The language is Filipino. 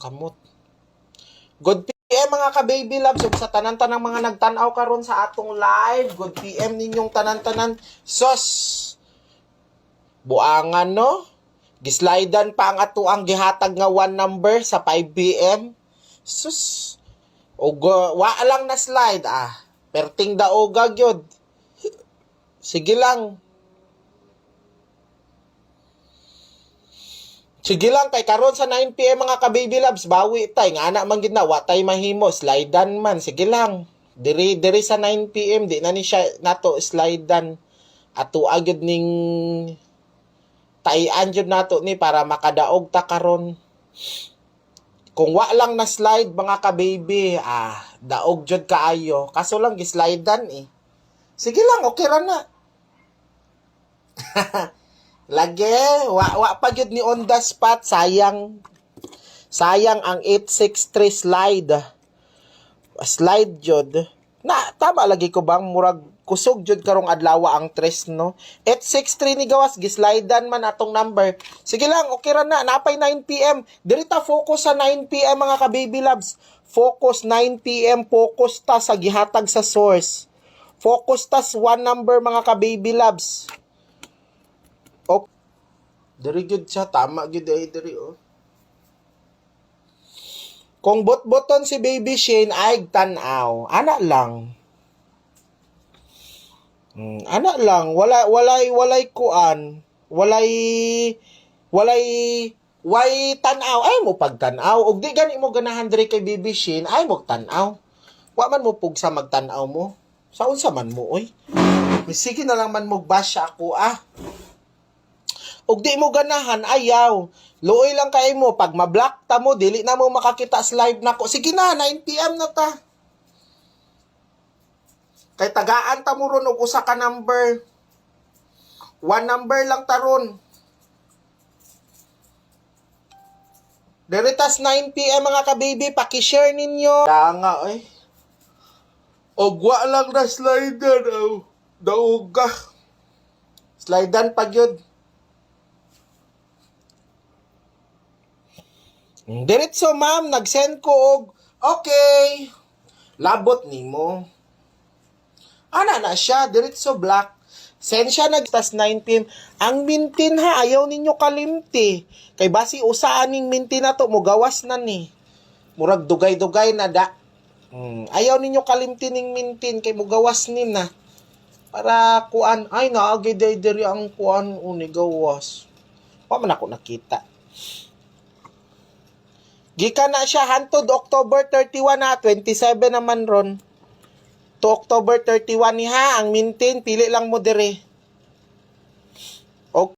kamot. Good PM mga ka-baby loves sa tanan-tanang mga nagtan-aw karon sa atong live. Good PM ninyong tanan-tanan. Sos. Buangan no. Gislidean pa ang ato ang gihatag nga one number sa 5 PM. Sus. Og wa lang na slide ah. Perting daoga gyud. Sige lang. Sige lang kay karon sa 9 PM mga ka-baby loves bawi tay nga ana man gid na wa tay mahimo slidean man sige lang. Diri diri sa 9 PM di na ni siya nato slidean ato agad ning tayan jud nato ni para makadaog ta karon. Kung wa lang na slide mga ka-baby, ah, daog jud kaayo. Kaso lang gislidean eh. Sige lang, okay ra na. Lagi, wa, wa pa ni on the spot, sayang. Sayang ang 863 slide. Slide jud. Na, tama lagi ko bang murag kusog jud karong adlaw ang tres no 863 ni gawas gislidean man atong number sige lang okay ra na napay 9 PM diri ta focus sa 9 PM mga ka baby loves focus 9 PM focus ta sa gihatag sa source focus ta sa one number mga ka baby loves diri gyud siya tama gyud ay diri oh kung bot-boton si Baby Shane ay tanaw, ana lang. Hmm, ana lang, wala walay walay kuan, walay walay way tanaw ay mo pagtanaw ug di gani mo ganahan diri kay Baby Shane ay mo tanaw. Wa man mo pug sa magtanaw mo. Sa unsa man mo oy? Sige na lang man mo bash ako ah. Ug di mo ganahan ayaw. Luoy lang kay mo pag ma-block ta mo dili na mo makakita sa live nako. Sige na 9 PM na ta. Kay tagaan ta mo ron og usa ka number. One number lang ta ron. Deritas 9 PM mga ka-baby, paki-share ninyo. Kaya nga eh. Og wa lang na slider oh. Dauga. Slidan pa gyud. Diretso ma'am, nag-send ko og okay. Labot nimo. Ana na siya, diretso black. Send siya nagtas 19. Ang mintin ha, ayaw ninyo kalimti. Kay basi usaan ning mintin na to, mugawas na ni. Murag dugay-dugay na da. Hmm, ayaw ninyo kalimti ning mintin, kay mugawas ni na. Para kuan, ay naagay day diri ang kuan unigawas. Pa man ako nakita. Gika na siya hantod October 31 na 27 naman ron. To October 31 ni ha ang mintin pili lang mo dire.